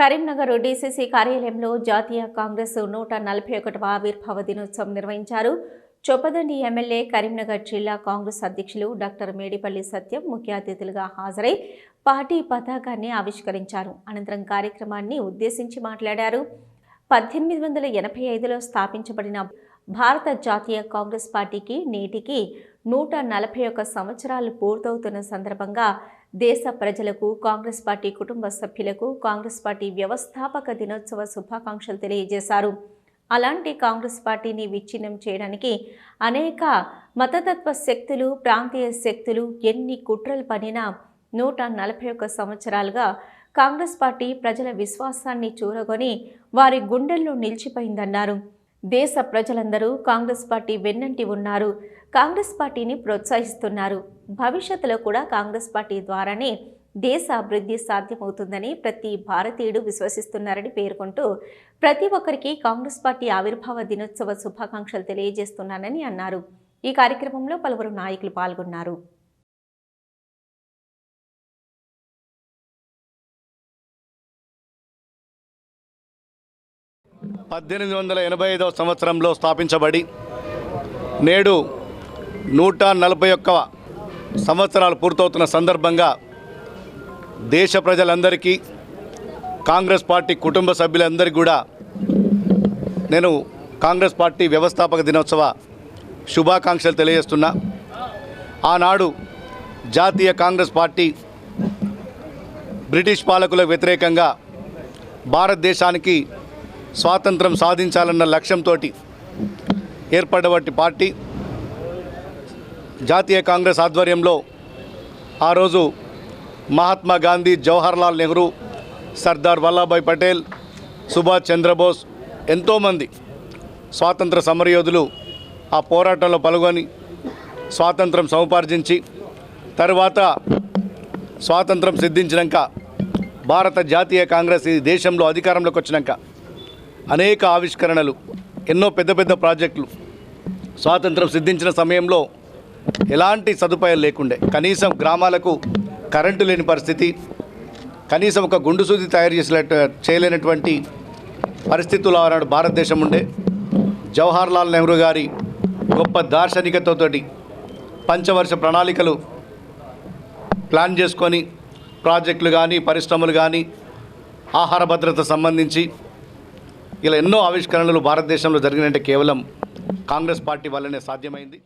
Karimnagar DCC కార్యాలయంలో జాతీయ కాంగ్రెస్ నూట నలభై ఒకటవ ఆవిర్భావ దినోత్సవం నిర్వహించారు. చొప్పదండి ఎమ్మెల్యే కరీంనగర్ జిల్లా కాంగ్రెస్ అధ్యక్షులు డాక్టర్ మేడిపల్లి సత్యం ముఖ్య అతిథులుగా హాజరై పార్టీ పతాకాన్ని ఆవిష్కరించారు. అనంతరం కార్యక్రమాన్ని ఉద్దేశించి మాట్లాడారు. పద్దెనిమిది వందల ఎనభై ఐదులో స్థాపించబడిన భారత జాతీయ కాంగ్రెస్ పార్టీకి నేటికి నూట నలభై ఒక్క సంవత్సరాలు పూర్తవుతున్న సందర్భంగా దేశ ప్రజలకు కాంగ్రెస్ పార్టీ కుటుంబ సభ్యులకు కాంగ్రెస్ పార్టీ వ్యవస్థాపక దినోత్సవ శుభాకాంక్షలు తెలియజేశారు. అలాంటి కాంగ్రెస్ పార్టీని విచ్ఛిన్నం చేయడానికి అనేక మతతత్వ శక్తులు ప్రాంతీయ శక్తులు ఎన్ని కుట్రలు పనినా నూట నలభై ఒక్క సంవత్సరాలుగా కాంగ్రెస్ పార్టీ ప్రజల విశ్వాసాన్ని చూరగొని వారి గుండెల్లో నిలిచిపోయిందన్నారు. దేశ ప్రజలందరూ కాంగ్రెస్ పార్టీ వెన్నంటి ఉన్నారు. కాంగ్రెస్ పార్టీని ప్రోత్సహిస్తున్నారు. భవిష్యత్తులో కూడా కాంగ్రెస్ పార్టీ ద్వారానే దేశ అభివృద్ధి సాధ్యమవుతుందని ప్రతి భారతీయుడు విశ్వసిస్తున్నారని పేర్కొంటూ ప్రతి ఒక్కరికి కాంగ్రెస్ పార్టీ ఆవిర్భావ దినోత్సవ శుభాకాంక్షలు తెలియజేస్తున్నానని అన్నారు. ఈ కార్యక్రమంలో పలువురు నాయకులు పాల్గొన్నారు. పద్దెనిమిది వందల ఎనభై ఐదవ సంవత్సరంలో స్థాపించబడి నేడు నూట నలభై ఒక్క సంవత్సరాలు పూర్తవుతున్న సందర్భంగా దేశ ప్రజలందరికీ కాంగ్రెస్ పార్టీ కుటుంబ సభ్యులందరికీ కూడా నేను కాంగ్రెస్ పార్టీ వ్యవస్థాపక దినోత్సవ శుభాకాంక్షలు తెలియజేస్తున్నా. ఆనాడు జాతీయ కాంగ్రెస్ పార్టీ బ్రిటిష్ పాలకులకు వ్యతిరేకంగా భారతదేశానికి స్వాతంత్రం సాధించాలన్న లక్ష్యంతో ఏర్పడబట్టి పార్టీ జాతీయ కాంగ్రెస్ ఆధ్వర్యంలో ఆ రోజు మహాత్మా గాంధీ జవహర్లాల్ నెహ్రూ సర్దార్ వల్లభాయ్ పటేల్ సుభాష్ చంద్రబోస్ ఎంతోమంది స్వాతంత్ర సమరయోధులు ఆ పోరాటంలో పాల్గొని స్వాతంత్రం సముపార్జించి తరువాత స్వాతంత్రం సిద్ధించినాక భారత జాతీయ కాంగ్రెస్ ఈ దేశంలో అధికారంలోకి వచ్చినాక అనేక ఆవిష్కరణలు ఎన్నో పెద్ద పెద్ద ప్రాజెక్టులు స్వాతంత్రం సిద్ధించిన సమయంలో ఎలాంటి సదుపాయాలు లేకుండే. కనీసం గ్రామాలకు కరెంటు లేని పరిస్థితి కనీసం ఒక గుండు సూది తయారు చేసే చేయలేనటువంటి పరిస్థితులు ఆనాడు భారతదేశం ఉండే. జవహర్లాల్ నెహ్రూ గారి గొప్ప దార్శనికతతోటి పంచవర్ష ప్రణాళికలు ప్లాన్ చేసుకొని ప్రాజెక్టులు కానీ పరిశ్రమలు కానీ ఆహార భద్రత సంబంధించి ఇలా ఎన్నో ఆవిష్కరణలు భారతదేశంలో జరిగినంటే కేవలం కాంగ్రెస్ పార్టీ వల్లనే సాధ్యమైంది.